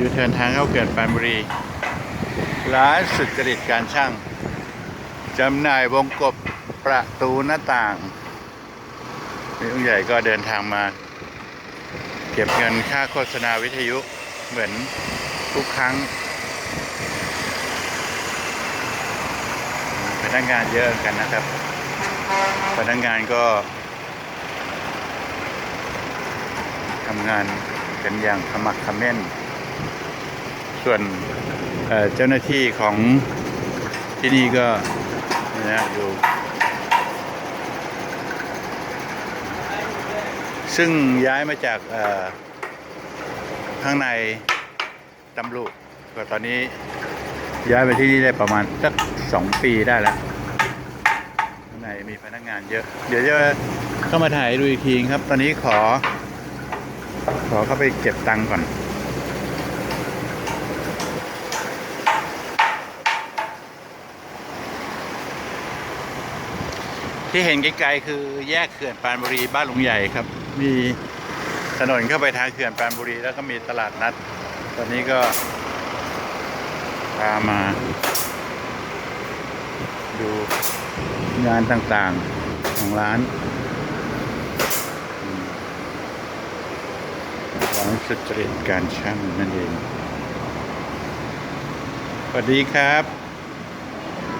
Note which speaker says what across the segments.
Speaker 1: ยูเทิร์นทางเข้าเขื่อนปานบุรี ร้านสุดจริตการช่าง จำหน่ายวงกบประตูหน้าต่างนี่ลุงใหญ่ก็เดินทางมา เก็บเงินค่าโฆษณาวิทยุเหมือนทุกครั้ง พนักงานเยอะกันนะครับ พนักงานก็ทำงานกันอย่างขมักขม้น ส่วนเจ้าหน้าที่ของที่นี่ก็นะอยู่ซึ่งย้ายมาจากข้างในตำรุก็ตอนนี้ย้ายไปที่นี่ได้ประมาณสักสองปีได้แล้วข้างในมีพนักงานเยอะ เดี๋ยวจะเข้ามาถ่ายดูอีกทีครับ ตอนนี้ขอ ขอเข้าไปเก็บตังค์ก่อน ที่เห็นไกลๆคือแยกเขื่อนปานบุรีบ้านลุงใหญ่ครับ มีถนนเข้าไปทางเขื่อนปานบุรี แล้วก็มีตลาดนัด ตอนนี้ก็พามา ดูงานต่างๆของร้านร้านสุจริตการช่างนั่นเองสวัสดีครับ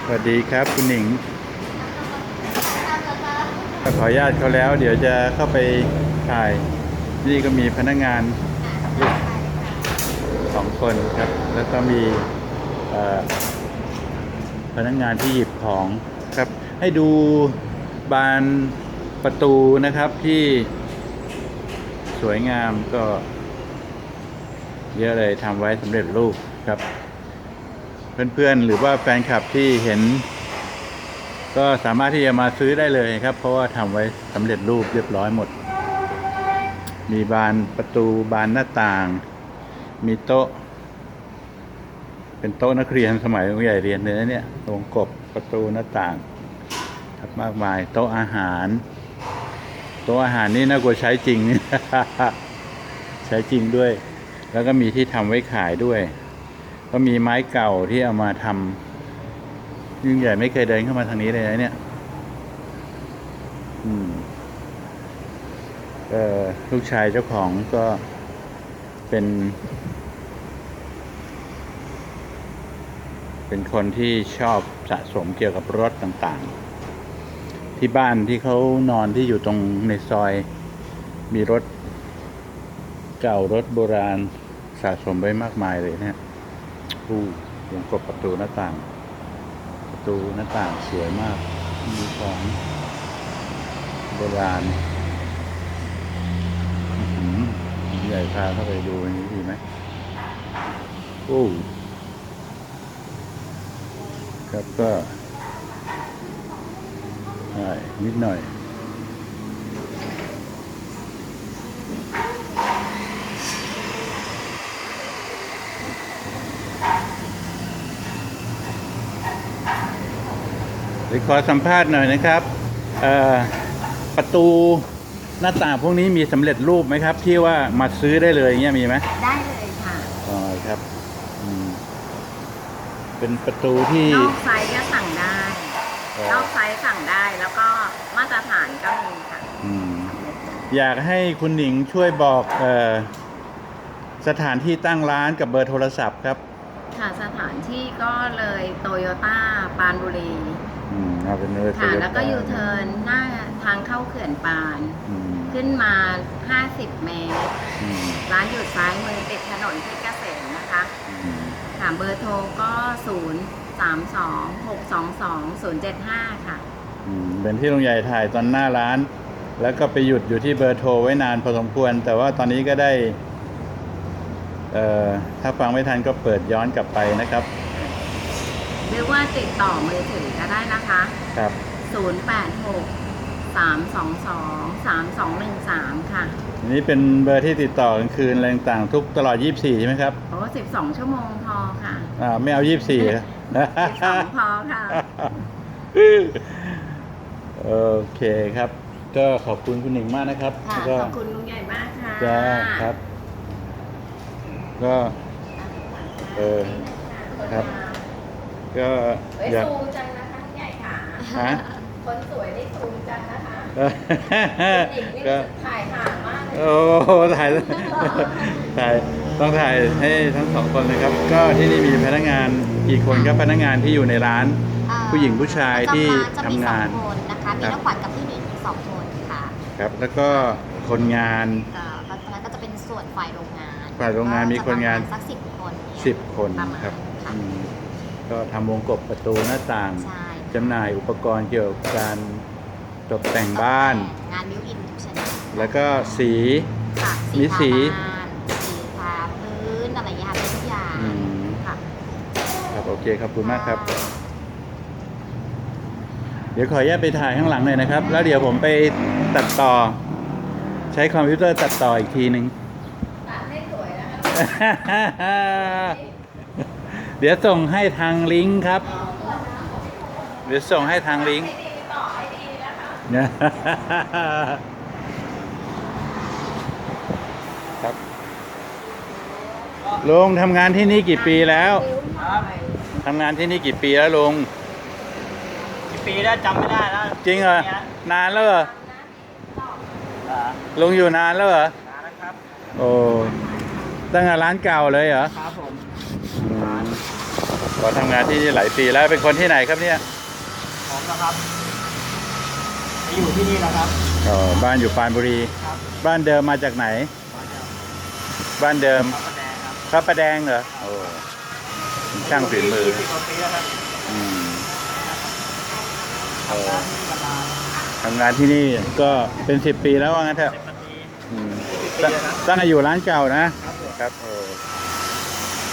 Speaker 1: สวัสดีครับคุณหนิง ขออนุญาตเขาแล้ว เดี๋ยวจะเข้าไปถ่าย นี่ก็มีพนักงานสองคนครับ แล้วก็มีพนักงานที่หยิบของครับ ให้ดูบานประตูนะครับที่สวยงามก็ เยอะเลยทำไว้สำเร็จรูปครับ เพื่อนๆหรือว่าแฟนคลับที่เห็น ก็สามารถที่จะมาซื้อได้เลยครับ เพราะว่าทำไว้สำเร็จรูปเรียบร้อยหมด มีบานประตูบานหน้าต่าง มีโต๊ะ เป็นโต๊ะนักเรียนสมัยใหญ่เรียนเลยนะเนี่ยวงกบประตูหน้าต่างครับมากมายโต๊ะอาหาร โต๊ะอาหารนี่น่ากลัวใช้จริง ใช้จริงด้วย แล้วก็มีที่ทำไว้ขายด้วย ก็มีไม้เก่าที่เอามาทำ ยิ่งใหญ่ไม่เคยเดินเข้ามาทางนี้เลยนะเนี่ย อืมเออลูกชายเจ้าของก็เป็น เป็นคนที่ชอบสะสมเกี่ยวกับรถต่างๆ ที่บ้านที่เขานอนที่อยู่ตรงในซอย มีรถเก่ารถโบราณสะสมไว้มากมายเลยเนี่ยอู้วงกบประตูหน้าต่าง ตูหน้าต่างสวยมาก มีของโบราณใหญ่พาเข้าไปดูอันนี้ดีไหมโอ้ครับก็ใช่นิดหน่อย ดี๋ยวขอสัมภาษณ์หน่อยนะครับเอ่อประตูหน้าต่างพวกนี้มีสำเร็จรูปไหมครับ ที่ว่ามาซื้อได้เลยอย่างเงี้ยมีไหม
Speaker 2: ได้เลยค่ะ
Speaker 1: อ๋อครับอืมเป็นประตูที่
Speaker 2: นอกไซส์ก็สั่งได้
Speaker 1: เอ่อน
Speaker 2: อกไซส์สั่งได้แล้วก็มาตรฐานก็มีค่ะ
Speaker 1: อืมอยากให้คุณหนิงช่วยบอกเออสถานที่ตั้งร้านกับเบอร์โทรศัพท์ครับ
Speaker 2: ค่ะสถานที่ก็เลยโตโยต้าปานบุรี
Speaker 1: อืมเอาเป็นเบอร์โทร
Speaker 2: ค่ะ
Speaker 1: ศัพท์
Speaker 2: แล้วก็ยูเทิร์นหน้าทางเข้าเขื่อนปาน
Speaker 1: อืม
Speaker 2: ขึ้นมา 50 เมตร
Speaker 1: อืม
Speaker 2: ร้านอยู่ซ้ายมือติดถนนเพชรเกษมนะคะ
Speaker 1: อืม
Speaker 2: ค่ะเบอร์โทรก็ 0 3 2 6 2 2 0 7 5 ค่ะ
Speaker 1: อืมเป็นที่ลุงใหญ่ถ่ายตอนหน้าร้าน แล้วก็ไปหยุดอยู่ที่เบอร์โทรไว้นานพอสมควร แต่ว่าตอนนี้ก็ได้ เอ่อถ้าฟังไม่ทันก็เปิดย้อนกลับไปนะครับ
Speaker 2: หรือว่าติดต่อมือถือก็ได้นะคะ
Speaker 1: ครับ
Speaker 2: 086 322 3213 ค่ะ
Speaker 1: อันนี้เป็นเบอร์ที่ติดต่อกลางคืนอะไรต่างๆทุกตลอด 24 ใช่ไหมครับ
Speaker 2: โอ้12 ชั่วโมงพอค่ะ
Speaker 1: อ่าไม่เอา 24นะ
Speaker 2: 12พอค่ะ
Speaker 1: โอเคครับ ก็ขอบคุณคุณหนิงมากนะครับ
Speaker 2: ค่ะ
Speaker 1: แล้วก็
Speaker 2: ขอบคุณลุงใหญ่มากค่ะ
Speaker 1: จ้าครับ ก็ เออครับ ก็
Speaker 2: เฮ้ย
Speaker 1: อยาก
Speaker 2: ซูมจังนะคะใหญ่ค่ะ
Speaker 1: ฮะ
Speaker 2: คนสวยนี่ซูมจังนะคะ
Speaker 1: เออ
Speaker 2: หญิงนี่
Speaker 1: ก็
Speaker 2: ถ่ายห่างมากเลย
Speaker 1: โอ้โหถ่ายถ่ายต้องถ่ายให้ทั้งสองคนเลยครับ ก็ที่นี่มีพนักงานกี่คนครับพนักงานที่อยู่ในร้าน
Speaker 3: เอ่อ
Speaker 1: ผู้หญิงผู้ชายที่
Speaker 3: จะ
Speaker 1: ทำ
Speaker 3: มี
Speaker 1: งาน
Speaker 3: สองคนนะคะมี
Speaker 1: ครับ
Speaker 3: น้องขวัญกับพี่หนิงสองคนค่ะ
Speaker 1: ครับ แล้วก็คนงาน
Speaker 3: เอ่อแล้วตอนนั้นก็จะเป็นส่วนฝ่ายโรงงาน
Speaker 1: ฝ่ายโรงงานมีคนงาน
Speaker 3: ก็จะประมณสักสิบคนเนี่ย
Speaker 1: สิบคน
Speaker 3: ประมาณ
Speaker 1: ครับ
Speaker 3: ค่ะ
Speaker 1: อืม ก็ทำวงกบประตูหน้าต่าง
Speaker 3: ใช่
Speaker 1: จำหน่ายอุปกรณ์เกี่ยวกับการตกแต่งบ้าน
Speaker 3: งานบิวอินทุกชนิด
Speaker 1: แล้วก็สี
Speaker 3: ค่ะ
Speaker 1: มีสี
Speaker 3: ทาบ้านสีทาพื้นอะไรอย่างเงี้ยค่ะเป็นทุกอย่าง
Speaker 1: อืม
Speaker 3: ค่ะ
Speaker 1: ครับโอเคขอบคุณมากครับ เดี๋ยวขออนุญาตไปถ่ายข้างหลังหน่อยนะครับ แล้วเดี๋ยวผมไปตัดต่อ ใช้คอมพิวเตอร์ตัดต่ออีกทีหนึ่ง
Speaker 2: ตัดให้สวยนะคะ
Speaker 1: เดี๋ยวส่งให้ทางลิงก์ครับ เดี๋ยวส่งให้ทางลิงก์
Speaker 2: ให้ดีต่อให้ดีนะคะ
Speaker 1: ครับลุงทำงานที่นี่กี่ปีแล้ว
Speaker 2: นิ้วหน่อย
Speaker 1: ทำงานที่นี่กี่ปีแล้วลุง
Speaker 4: กี่ปีแล้วจำไม่ได้แล้ว
Speaker 1: จริงเหรอนานแล้วเหรอ
Speaker 4: อ่า
Speaker 1: ลุงอยู่นานแล้วเหรอ
Speaker 4: นานแล้วครับ
Speaker 1: โอ้ตั้งแต่ร้านเก่าเลยเหรอ
Speaker 4: ครับผม
Speaker 1: อืม ก็ทำงานที่นี่หลายปีแล้วเป็นคนที่ไหนครับเนี่ย
Speaker 4: ผมนะครับไปอยู่ที่นี่แล้วครับ
Speaker 1: อ๋อบ้านอยู่ปรานบุรี
Speaker 4: ครับ
Speaker 1: บ้านเดิมมาจากไหน
Speaker 4: มาจาก
Speaker 1: บ้านเดิม
Speaker 4: พระประแดงครับ
Speaker 1: พระประแดงเหรอโอ้ช่างฝีมือ
Speaker 4: ยี่สิบกว่าปีแล้วครับ
Speaker 1: อืม เออ
Speaker 4: ทำงานที่นี่มานาน
Speaker 1: ทำงานที่นี่ก็เป็นสิบปีแล้วว่างั้นเถอะ
Speaker 4: สิบนาที
Speaker 1: อืม
Speaker 4: ปี
Speaker 1: ตั้ง
Speaker 4: แล้วนะ
Speaker 1: ตั้งแต่อยู่ร้านเก่านะ
Speaker 4: ครับผม
Speaker 1: ครับโอ้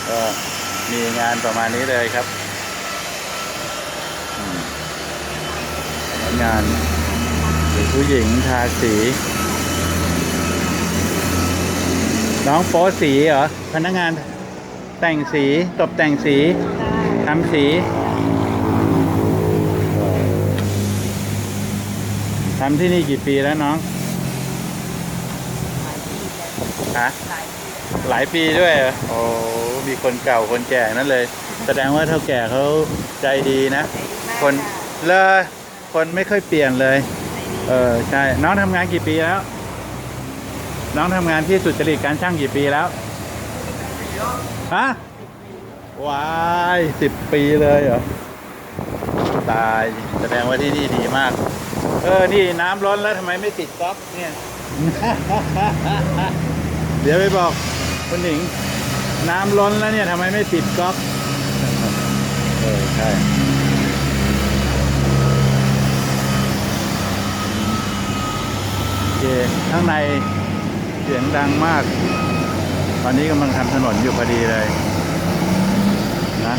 Speaker 1: ก็ มีงานประมาณนี้เลยครับอืมพนักงานหรือผู้หญิงทาสี น้องโป๊สีเหรอ พนักงานแต่งสีตกแต่งสีทำสีทำที่นี่กี่ปีแล้วน้องฮะ หลายปีด้วยเหรอโอ้มีคนเก่าคนแก่นั่นเลย แสดงว่าเท่าแก่เขาใจดีนะ คนเลอคนไม่ค่อยเปลี่ยนเลย เออใช่ น้องทำงานกี่ปีแล้ว น้องทำงานที่สุจริตการช่างกี่ปีแล้ว ฮะว้ายสิบปีเลยเหรอ ตาย แสดงว่าที่นี่ดีมาก เออ นี่น้ำล้นแล้วทำไมไม่ติดก๊อกเนี่ย เดี๋ยวไปบอก คุณหนิง น้ำล้นแล้วเนี่ยทำไมไม่ติดก๊อกเออใช่โอเคข้างในเสียงดังมาก ตอนนี้กำลังทำถนนอยู่พอดีเลย นะ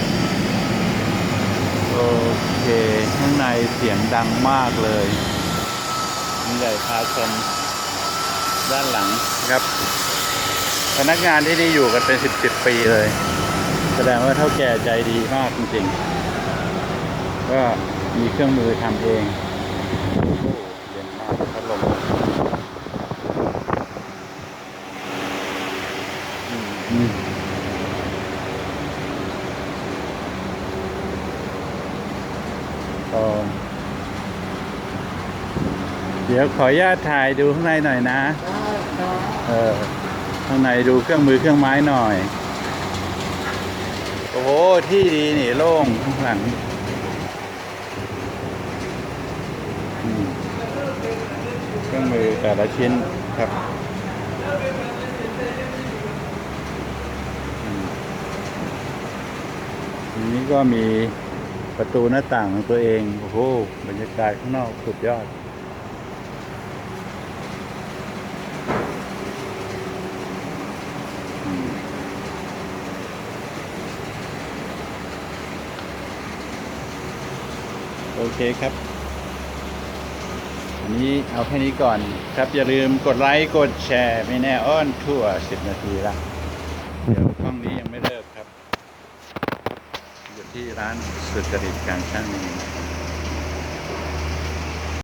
Speaker 1: โอเค ข้างในเสียงดังมากเลยนี่ใหญ่พาชมด้านหลังครับ พนักงานที่นี่อยู่กันเป็นสิบสิบปีเลย แสดงว่าเท่าแก่ใจดีมากจริงๆ ก็มีเครื่องมือทำเองโอ้เย็นมากพัดลมอืมอืมก็เดี๋ยวขออนุญาตถ่ายดูข้างในหน่อยนะ เออ ข้างในดูเครื่องมือเครื่องไม้หน่อย โอ้โห ที่ดีนี่โล่งข้างหลังเครื่องมือแต่ละชิ้นครับอันนี้ก็มีประตูหน้าต่างของตัวเอง โอ้โห บรรยากาศข้างนอกสุดยอด โอเคครับอันนี้เอาแค่นี้ก่อนครับ อย่าลืมกดไลค์กดแชร์ไม่แน่อ้อนทั่ว10นาทีละเดี๋ยวกล้องนี้ยังไม่เลิกครับ อยู่ที่ร้านสุจริตการช่างนี้